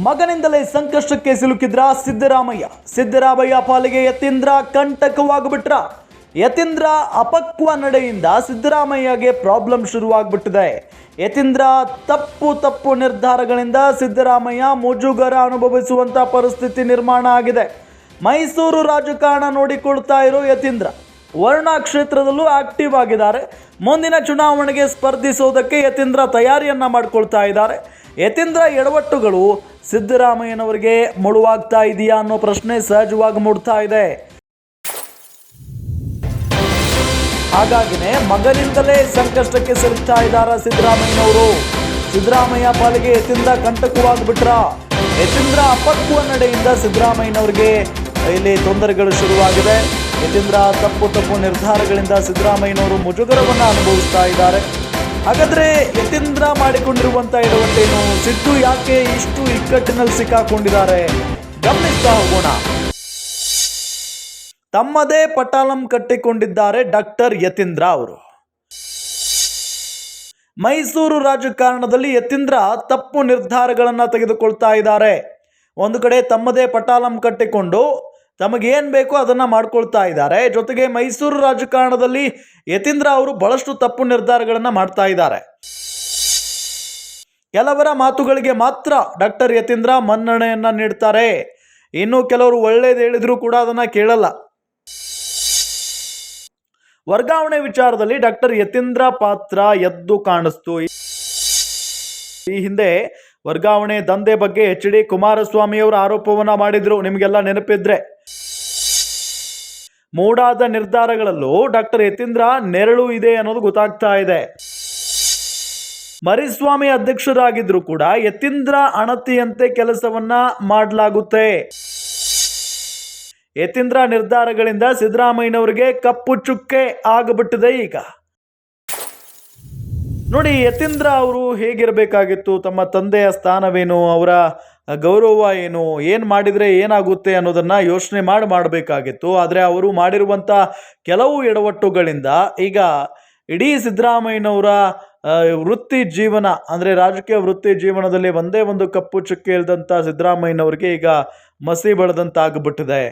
ಮಗನಿಂದಲೇ ಸಂಕಷ್ಟಕ್ಕೆ ಸಿಲುಕಿದ್ರ ಸಿದ್ದರಾಮಯ್ಯ. ಸಿದ್ದರಾಮಯ್ಯ ಪಾಲಿಗೆ ಯತೀಂದ್ರ ಕಂಟಕವಾಗಿಬಿಟ್ರ. ಯತೀಂದ್ರ ಅಪಕ್ವ ನಡೆಯಿಂದ ಸಿದ್ದರಾಮಯ್ಯಗೆ ಪ್ರಾಬ್ಲಮ್ ಶುರುವಾಗ್ಬಿಟ್ಟಿದೆ. ಯತೀಂದ್ರ ತಪ್ಪು ತಪ್ಪು ನಿರ್ಧಾರಗಳಿಂದ ಸಿದ್ದರಾಮಯ್ಯ ಮುಜುಗರ ಅನುಭವಿಸುವಂತ ಪರಿಸ್ಥಿತಿ ನಿರ್ಮಾಣ ಆಗಿದೆ. ಮೈಸೂರು ರಾಜಕಾರಣ ನೋಡಿಕೊಳ್ತಾ ಇರೋ ಯತೀಂದ್ರ ವರ್ಣ ಕ್ಷೇತ್ರದಲ್ಲೂ ಆಕ್ಟಿವ್ ಆಗಿದ್ದಾರೆ. ಮುಂದಿನ ಚುನಾವಣೆಗೆ ಸ್ಪರ್ಧಿಸೋದಕ್ಕೆ ಯತೀಂದ್ರ ತಯಾರಿಯನ್ನ ಮಾಡ್ಕೊಳ್ತಾ ಇದ್ದಾರೆ. ಯತೀಂದ್ರ ಎಡವಟ್ಟುಗಳು ಸಿದ್ದರಾಮಯ್ಯನವರಿಗೆ ಮುಳುವಾಗ್ತಾ ಇದೆಯಾ ಅನ್ನೋ ಪ್ರಶ್ನೆ ಸಹಜವಾಗಿ ಮೂಡ್ತಾ ಇದೆ. ಹಾಗಾಗಿನೇ ಮಗನಿಂದಲೇ ಸಂಕಷ್ಟಕ್ಕೆ ಸಿಲುಕ್ತಾ ಇದ್ದಾರ ಸಿದ್ದರಾಮಯ್ಯನವರು? ಸಿದ್ದರಾಮಯ್ಯ ಪಾಲಿಗೆ ಎತ್ತಿಂದ ಕಂಟಕವಾಗ್ಬಿಟ್ರ. ಯತೀಂದ್ರ ಅಪಕ್ವ ನಡೆಯಿಂದ ಸಿದ್ದರಾಮಯ್ಯನವರಿಗೆ ಇಲ್ಲಿ ತೊಂದರೆಗಳು ಶುರುವಾಗಿದೆ. ಯತೀಂದ್ರ ತಪ್ಪು ತಪ್ಪು ನಿರ್ಧಾರಗಳಿಂದ ಸಿದ್ದರಾಮಯ್ಯನವರು ಮುಜುಗರವನ್ನು ಅನುಭವಿಸ್ತಾ ಇದ್ದಾರೆ. ಹಾಗಾದ್ರೆ ಯತೀಂದ್ರ ಮಾಡಿಕೊಂಡಿರುವಂತ ಇರುವಂತೇನು ಸಿದ್ದು ಯಾಕೆ ಇಷ್ಟು ಇಕ್ಕಟ್ಟಿನಲ್ಲಿ ಸಿಕ್ಕಾಕೊಂಡಿದ್ದಾರೆ? ಗಮನಿಸ್ತಾ ಹೋಗೋಣ. ತಮ್ಮದೇ ಪಟಾಲಂ ಕಟ್ಟಿಕೊಂಡಿದ್ದಾರೆ ಡಾಕ್ಟರ್ ಯತೀಂದ್ರ ಅವರು. ಮೈಸೂರು ರಾಜಕಾರಣದಲ್ಲಿ ಯತೀಂದ್ರ ತಪ್ಪು ನಿರ್ಧಾರಗಳನ್ನು ತೆಗೆದುಕೊಳ್ತಾ ಇದ್ದಾರೆ. ಒಂದು ಕಡೆ ತಮ್ಮದೇ ಪಟಾಲಂ ಕಟ್ಟಿಕೊಂಡು ತಮಗೇನು ಬೇಕೋ ಅದನ್ನು ಮಾಡ್ಕೊಳ್ತಾ ಇದ್ದಾರೆ. ಜೊತೆಗೆ ಮೈಸೂರು ರಾಜಕಾರಣದಲ್ಲಿ ಯತೀಂದ್ರ ಅವರು ಬಹಳಷ್ಟು ತಪ್ಪು ನಿರ್ಧಾರಗಳನ್ನು ಮಾಡ್ತಾ ಇದ್ದಾರೆ. ಕೆಲವರ ಮಾತುಗಳಿಗೆ ಮಾತ್ರ ಡಾಕ್ಟರ್ ಯತೀಂದ್ರ ಮನ್ನಣೆಯನ್ನು ನೀಡ್ತಾರೆ. ಇನ್ನು ಕೆಲವರು ಒಳ್ಳೇದು ಹೇಳಿದರೂ ಕೂಡ ಅದನ್ನು ಕೇಳಲ್ಲ. ವರ್ಗಾವಣೆ ವಿಚಾರದಲ್ಲಿ ಡಾಕ್ಟರ್ ಯತೀಂದ್ರ ಪಾತ್ರ ಎದ್ದು ಕಾಣಿಸ್ತು. ಈ ಹಿಂದೆ ವರ್ಗಾವಣೆ ದಂಧೆ ಬಗ್ಗೆ ಎಚ್ ಡಿ ಕುಮಾರಸ್ವಾಮಿಯವರು ಆರೋಪವನ್ನು ಮಾಡಿದರು. ನಿಮಗೆಲ್ಲ ನೆನಪಿದ್ರೆ. ಮೂಡಾದ ನಿರ್ಧಾರಗಳಲ್ಲೂ ಡಾಕ್ಟರ್ ಯತೀಂದ್ರ ನೆರಳು ಇದೆ ಅನ್ನೋದು ಗೊತ್ತಾಗ್ತಾ ಇದೆ. ಮರಿಸ್ವಾಮಿ ಅಧ್ಯಕ್ಷರಾಗಿದ್ರೂ ಕೂಡ ಯತೀಂದ್ರ ಅಣತಿಯಂತೆ ಕೆಲಸವನ್ನ ಮಾಡಲಾಗುತ್ತೆ. ಯತೀಂದ್ರ ನಿರ್ಧಾರಗಳಿಂದ ಸಿದ್ದರಾಮಯ್ಯನವರಿಗೆ ಕಪ್ಪು ಚುಕ್ಕೆ ಆಗಿಬಿಟ್ಟಿದೆ ಈಗ. ನೋಡಿ, ಯತೀಂದ್ರ ಅವರು ಹೇಗಿರಬೇಕಾಗಿತ್ತು? ತಮ್ಮ ತಂದೆಯ ಸ್ಥಾನವೇನು? ಅವರ ಗೌರವ ಏನು ಏನು ಮಾಡಿದರೆ ಏನಾಗುತ್ತೆ ಅನ್ನೋದನ್ನು ಯೋಚನೆ ಮಾಡಿ ಮಾಡಬೇಕಾಗಿತ್ತು. ಆದರೆ ಅವರು ಮಾಡಿರುವಂಥ ಕೆಲವು ಎಡವಟ್ಟುಗಳಿಂದ ಈಗ ಇಡೀ ಸಿದ್ದರಾಮಯ್ಯನವರ ವೃತ್ತಿ ಜೀವನ, ಅಂದರೆ ರಾಜಕೀಯ ವೃತ್ತಿ ಜೀವನದಲ್ಲಿ ಒಂದೇ ಒಂದು ಕಪ್ಪು ಚುಕ್ಕೆ ಇಲ್ದಂಥ ಸಿದ್ದರಾಮಯ್ಯನವ್ರಿಗೆ ಈಗ ಮಸಿ ಬೆಳೆದಂತಾಗ್ಬಿಟ್ಟಿದೆ